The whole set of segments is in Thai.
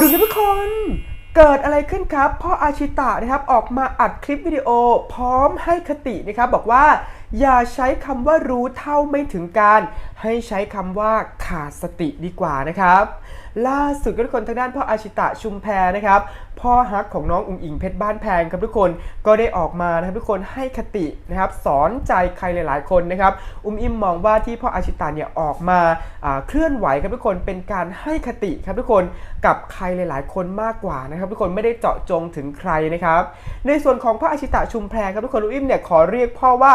ดูนะทุกคน เกิดอะไรขึ้นครับ พ่ออาชิตะนะครับออกมาอัดคลิปวิดีโอพร้อมให้คตินะครับบอกว่า อย่าใช้คำว่ารู้เท่าไม่ถึงการ ให้ใช้คำว่าขาดสติดีกว่านะครับ ล่าสุดก็ทุกคนทางด้านพ่ออาชิตะชุมแพนะครับพ่อฮักของน้องอุ๋งอิงเพชรบ้านแพงครับทุกคนก็ได้ออกมานะครับทุกคนให้คตินะครับสอนใจใครหลาย ๆ คนนะครับอุ้มอิมมองว่าที่พ่ออาชิตะเนี่ยออกมาอ่าเคลื่อนไหวครับทุกคนเป็นการให้คติครับทุกคนกับใครหลาย ๆ คนมากกว่านะครับทุกคนไม่ได้เจาะจงถึงใครนะครับในส่วนของพ่ออาชิตะชุมแพรครับทุกคนอุ้มอิมเนี่ยขอเรียกพ่อว่า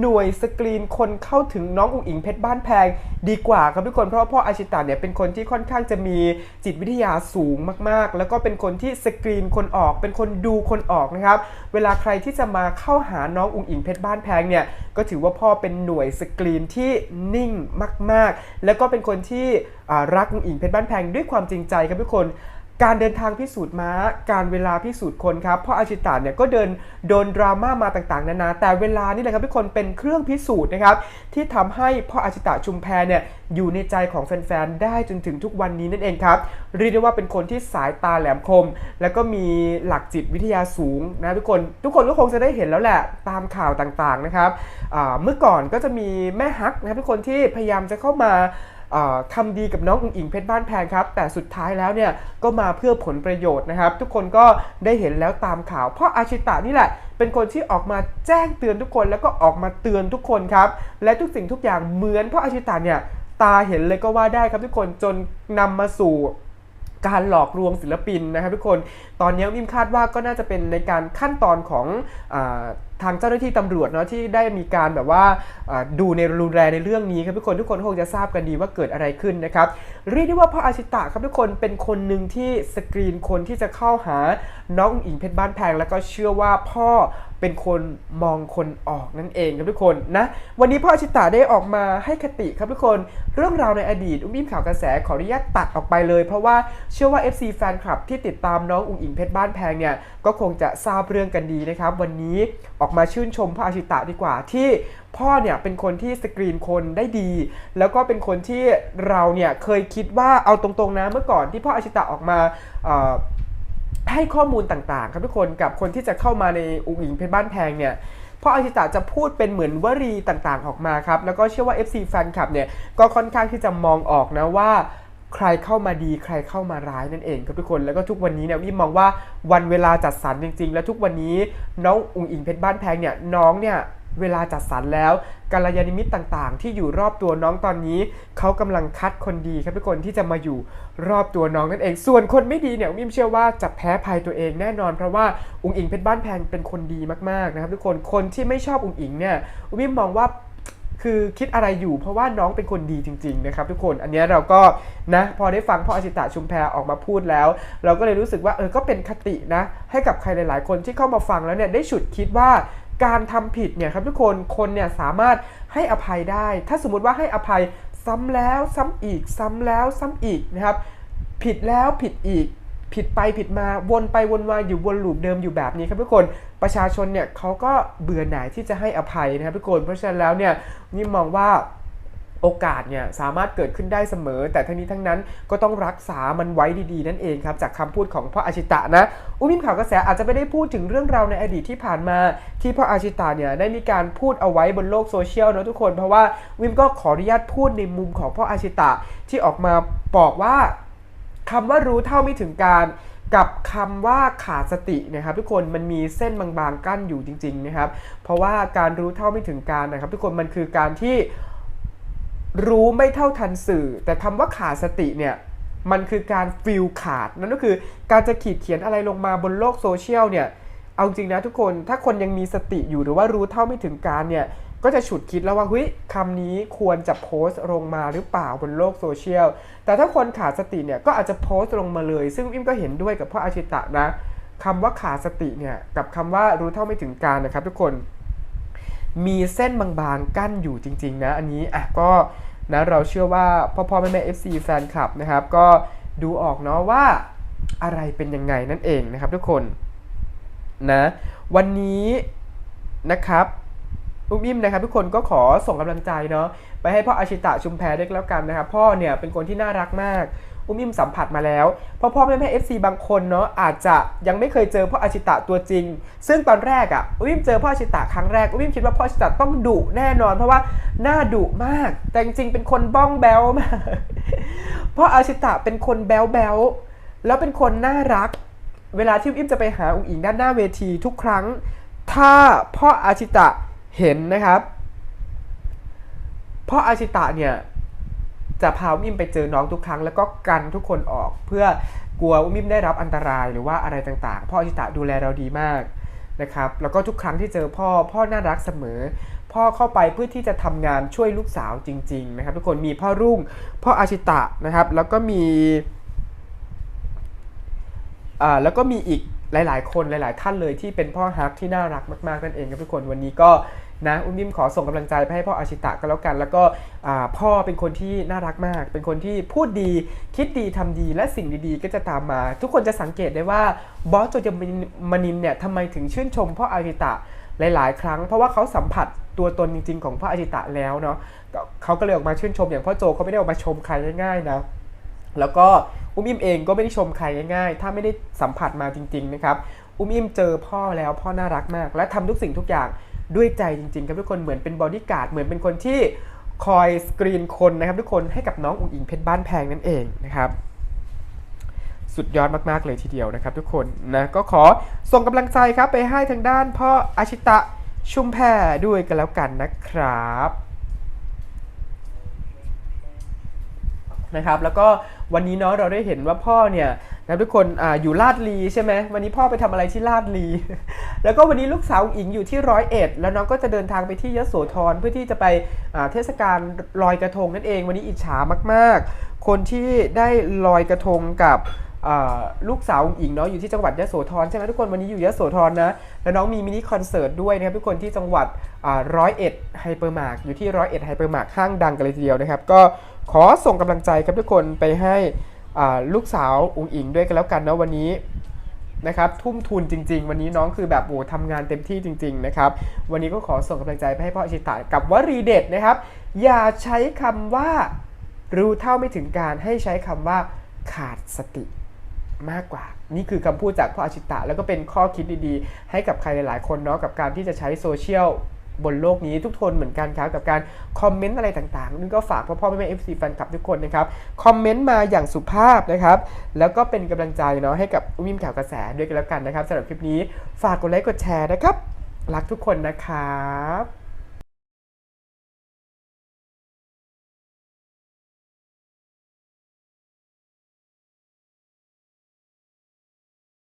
หน่วยสกรีนคนเข้าถึงน้องอุ๋งอิงเพชรบ้านแพงดีกว่าครับทุกคนเพราะว่าพ่ออาชิตะเนี่ยเป็นคนที่ค่อนข้างจะมีจิตวิทยาสูงมากๆ แล้วก็เป็นคนที่สกรีนคนออก เป็นคนดูคนออกนะครับเวลาใครที่จะมาเข้าหาน้องอุ๋งอิงเพชรบ้านแพงเนี่ยก็ถือว่าพ่อเป็นหน่วยสกรีนที่นิ่งมาก ๆ แล้วก็เป็นคนที่รักอุ๋งอิงเพชรบ้านแพงด้วยความจริงใจครับทุกคน การเดินทางพิสูจน์ม้า การเวลาพิสูจน์คนครับพ่ออาชิตะเนี่ยก็เดินโดนดราม่ามาต่างๆ นานา แต่เวลานี่แหละครับทุกคนเป็นเครื่องพิสูจน์นะครับที่ทำให้พ่ออาชิตะชุมแพเนี่ยอยู่ในใจของแฟนๆ ได้จนถึงทุกวันนี้นั่นเองครับ เรียกได้ว่าเป็นคนที่สายตาแหลมคม แล้วก็มีหลักจิตวิทยาสูงนะทุกคน ทุกคนก็คงจะได้เห็นแล้วแหละตามข่าวต่างๆนะครับเมื่อก่อนก็จะมีแม่ฮักนะครับทุกคนที่พยายามจะเข้ามา ทำดีกับน้องอุ๋งอิงเพชรบ้านแพงครับ แต่สุดท้ายแล้วเนี่ยก็มาเพื่อผลประโยชน์นะครับ ทุกคนก็ได้เห็นแล้วตามข่าว เพราะอาชิตะนี่แหละ เป็นคนที่ออกมาแจ้งเตือนทุกคนแล้วก็ออกมาเตือนทุกคนครับ และทุกสิ่งทุกอย่างเหมือนเพราะอาชิตะเนี่ยตาเห็นเลยก็ว่าได้ครับทุกคนจนนำมาสู่ การหลอกลวงศิลปินนะครับทุกคน ตอนนี้วิมคาดว่าก็น่าจะเป็นในการขั้นตอนของอทางเจ้าหน้าที่ตำรวจเนาะที่ได้มีการแบบว่าดูในรุนแรงในเรื่องนี้ครับทุกคนทุกคนคงจะทราบกันดีว่าเกิดอะไรขึ้นนะครับเรียกได้ว่าพ่ออาชิตะครับทุกคนเป็นคนหนึ่งที่สกรีนคนที่จะเข้าหาน้องอิงเพชรบ้านแพงแล้วก็เชื่อว่าพ่อ เป็นคนมองคนออกนั่นเองครับทุกคนนะ วันนี้พ่อชิตะได้ออกมาให้คติครับทุกคน เรื่องราวในอดีตอุ้มอิ่มข่าวกระแสขออนุญาตตัดออกไปเลย เพราะว่าเชื่อว่า FC แฟนคลับที่ติดตามน้องอุ๋งอิงเพชรบ้านแพงเนี่ยก็คงจะทราบเรื่องกันดีนะครับ วันนี้ออกมาชื่นชมพ่ออาชิตะดีกว่าที่พ่อเนี่ยเป็นคนที่สกรีนคนได้ดี แล้วก็เป็นคนที่เราเนี่ยเคยคิดว่าเอาตรงๆนะเมื่อก่อนที่พ่ออาชิตะออกมา ให้ข้อมูลต่างๆ ครับทุกคนกับคนที่จะเข้ามาในอุ๋งอิงเพชรบ้านแพงเนี่ยพ่ออาชิตะจะพูดเป็นเหมือนวลีต่างๆออกมาครับ แล้วก็เชื่อว่า FC แฟนคลับเนี่ย ก็ค่อนข้างที่จะมองออกนะว่าใครเข้ามาดีใครเข้ามาร้ายนั่นเองครับทุกคนแล้วก็ทุกวันนี้เนี่ยพี่มองว่าวันเวลาจัดสรรจริง ๆ แล้วทุกวันนี้น้องอุ๋งอิงเพชรบ้านแพงเนี่ยน้องเนี่ย เวลาจัดสรรแล้วกัลยาณมิตรต่างๆ ที่อยู่รอบตัวน้องตอนนี้ เขากำลังคัดคนดีครับทุกคนที่จะมาอยู่รอบตัวน้องนั่นเอง ส่วนคนไม่ดีเนี่ยวิมเชื่อว่าจะแพ้ภัยตัวเองแน่นอน เพราะว่าอุ๋งอิงเพชรบ้านแพงเป็นคนดีมากๆนะครับทุกคนคนที่ไม่ชอบอุ๋งอิงเนี่ยวิมมองว่าคือคิดอะไรอยู่เพราะว่าน้องเป็นคนดีจริงๆนะครับทุกคนอันนี้เราก็นะพอได้ฟังพ่ออาชิตะชุมแพรออกมาพูดแล้ว เราก็เลยรู้สึกว่าเออก็เป็นคตินะ ให้กับใครหลายๆ คนที่เข้ามาฟังแล้วเนี่ยได้ฉุดคิดว่า การทำผิดเนี่ยครับทุกคนคนเนี่ยสามารถให้อภัยได้ ถ้าสมมุติว่าให้อภัยซ้ำแล้วซ้ำอีก ซ้ำแล้วซ้ำอีกนะครับ ผิดแล้วผิดอีกผิดไปผิดมาวนไปวนมาอยู่วนลูปเดิมอยู่แบบนี้ครับทุกคนประชาชนเนี่ยเขาก็เบื่อหน่ายที่จะให้อภัยนะครับทุกคนเพราะฉะนั้นแล้วเนี่ยนี่มองว่า โอกาสเนี่ยสามารถเกิดขึ้นได้เสมอ แต่ทั้งนี้ทั้งนั้นก็ต้องรักษามันไว้ดีๆ นั่นเองครับ จากคำพูดของพ่ออาชิตะนะ อุ้มิมข่าวกระแสอาจจะไม่ได้พูดถึงเรื่องราวในอดีตที่ผ่านมา ที่พ่ออาชิตะเนี่ยได้มีการพูดเอาไว้บนโลกโซเชียลนะทุกคน เพราะว่าวิมก็ขออนุญาตพูดในมุมของพ่ออาชิตะที่ออกมาบอกว่าคำว่ารู้เท่าไม่ถึงการกับคำว่าขาดสตินะครับ ทุกคนมันมีเส้นบางๆกั้นอยู่จริง ๆนะครับ เพราะว่าการรู้เท่าไม่ถึงการนะครับ ทุกคนมันคือการที่ รู้ไม่เท่าทันสื่อ แต่คำว่าขาดสติเนี่ยมันคือการฟิลขาด นั่นก็คือการจะขีดเขียนอะไรลงมาบนโลกโซเชียลเนี่ยเอาจริงนะทุกคนถ้าคนยังมีสติอยู่หรือว่ารู้เท่าไม่ถึงการเนี่ยก็จะฉุดคิดแล้วว่าเฮ้ยคำนี้ควรจะโพสต์ลงมาหรือเปล่าบนโลกโซเชียลแต่ถ้าคนขาดสติเนี่ยก็อาจจะโพสต์ลงมาเลย ซึ่งอิมก็เห็นด้วยกับพ่ออาชิตะนะคำว่าขาดสติเนี่ยกับคำว่ารู้เท่าไม่ถึงการนะครับ ทุกคนมีเส้นบางๆกั้นอยู่จริง ๆ นะ อันนี้อะก็ นะเราเชื่อว่าพ่อพ่อแม่แม่ FC แฟนคลับนะครับ ก็ดูออกเนาะว่าอะไรเป็นยังไงนั่นเองนะครับทุกคนนะวันนี้นะครับอุ้มอิ่มนะครับทุกคนก็ขอส่งกำลังใจเนาะไปให้พ่ออาชิตะชุมแพรด้วยแล้วกันนะครับ พ่อเนี่ยเป็นคนที่น่ารักมาก อุ้มอิ่มสัมผัสมาแล้ว เพราะพ่อแม่แม่เอฟซีบางคนเนาะอาจจะยังไม่เคยเจอพ่ออาชิตะตัวจริง ซึ่งตอนแรกอะ่ะอุ้มอิ่มเจอพ่ออาชิตะครั้งแรกอุ้มอิ่มคิดว่าพ่ออาชิตะต้องดุแน่นอน เพราะว่าหน้าดุมาก แต่จริงๆเป็นคนบ้องแบลมากพ่ออาชิตะเป็นคนแบลแบลแล้วเป็นคนน่ารัก เวลาที่อุ้มอิ่มจะไปหาองค์อิงด้านหน้าเวทีทุกครั้ง ถ้าพ่ออาชิตะเห็นนะครับพ่ออาชิตะเนี่ย จะพาอุ้มอิมไปเจอน้องทุกครั้ง แล้วก็กันทุกคนออกเพื่อกลัวอุ้มอิมได้รับอันตรายหรือว่าอะไรต่างๆ พ่ออชิตะดูแลเราดีมากนะครับแล้วก็ทุกครั้งที่เจอพ่อพ่อน่ารักเสมอ พ่อเข้าไปเพื่อที่จะทำงานช่วยลูกสาวจริงๆนะครับทุกคนมีพ่อรุ่งพ่ออาชิตะนะครับแล้วก็มีอ่าแล้วก็มีอีกหลายๆ คนหลาย ๆ ท่านเลยที่เป็นพ่อฮักที่น่ารักมากๆนั่นเองครับทุกคนวันนี้ก็ นะอุ้มนิ่มขอส่งกำลังใจไปให้พ่ออาชิตะก็แล้วกัน แล้วก็พ่อเป็นคนที่น่ารักมาก เป็นคนที่พูดดีคิดดีทำดีและสิ่งดีๆ ก็จะตามมา ทุกคนจะสังเกตได้ว่าบอสโจยมานินเนี่ยทำไมถึงชื่นชมพ่ออาชิตะหลายๆ ครั้ง เพราะว่าเขาสัมผัสตัวตนจริง ๆ ของพ่ออาชิตะแล้วเนาะเขาก็เลยออกมาชื่นชมอย่างพ่อโจเขาไม่ได้ออกมาชมใครง่ายๆนะแล้วก็อุ้มอิมเองก็ไม่ได้ชมใครง่ายๆ ถ้าไม่ได้สัมผัสมาจริง ๆ นะครับ อุ้มอิมเจอพ่อแล้วพ่อน่ารักมาก และทำทุกสิ่งทุกอย่าง ด้วยใจจริงๆ ครับทุกคนเหมือนเป็นบอดี้การ์ดเหมือนเป็นคนที่คอยสกรีนคนนะครับทุกคนให้กับน้องอุ๋งอิงเพชรบ้านแพงนั่นเองนะครับสุดยอดมาก ๆ เลยทีเดียวนะครับทุกคนนะก็ขอส่งกำลังใจครับไปให้ทางด้านพ่ออาชิตะชุมแพรด้วยกันแล้วกันนะครับนะครับ แล้วก็วันนี้เนาะเราได้เห็นว่าพ่อเนี่ย นะทุกคนออยู่ลาดลีใช่ไหมวันนี้พ่อไปทำอะไรที่ลาดลี แล้วก็วันนี้ลูกสาวอิงอยู่ที่ร้อยเอ็ดแล้วน้องก็จะเดินทางไปที่ยโสธรเพื่อที่จะไปเทศกาลลอยกระทงนั่นเอง วันนี้อิจฉามากๆ คนที่ได้ลอยกระทงกับลูกสาวอิงเนาะอยู่ที่จังหวัดยโสธรใช่ไหมทุกคนวันนี้อยู่ยโสธรนะแล้วน้องมีมินิคอนเสิร์ตด้วยนะครับทุกคนที่จังหวัดร้อยเอ็ดไฮเปอร์มาร์กอยู่ที่ร้อยเอ็ดไฮเปอร์มาร์กห้างดังกันเลยทีเดียวนะครับ ก็ขอส่งกำลังใจครับทุกคนไปให้ ลูกสาวอุ๋งอิงด้วยกันแล้วกันนะวันนี้นะครับทุ่มทุนจริง ๆ วันนี้น้องคือแบบโอ้ทำงานเต็มที่จริง ๆ นะครับ วันนี้ก็ขอส่งกำลังใจไปให้พ่ออชิตะกับวลีเด็ดนะครับ อย่าใช้คำว่ารู้เท่าไม่ถึงการให้ใช้คำว่าขาดสติมากกว่า นี่คือคำพูดจากพ่ออาชิตะ แล้วก็เป็นข้อคิดดีๆ ให้กับใครหลายๆ คนเนาะกับการที่จะใช้โซเชียล บนโลกนี้ทุกคนเหมือนกันครับกับการคอมเมนต์อะไรต่างๆนี่ก็ฝากพ่อพ่อแม่แม่เอฟซีแฟนคลับทุกคนนะครับคอมเมนต์มาอย่างสุภาพนะครับแล้วก็เป็นกำลังใจเนาะให้กับวิมข่าวกระแสด้วยกันแล้วกันนะครับสำหรับคลิปนี้ฝากกดไลค์กดแชร์นะครับรักทุกคนนะครับ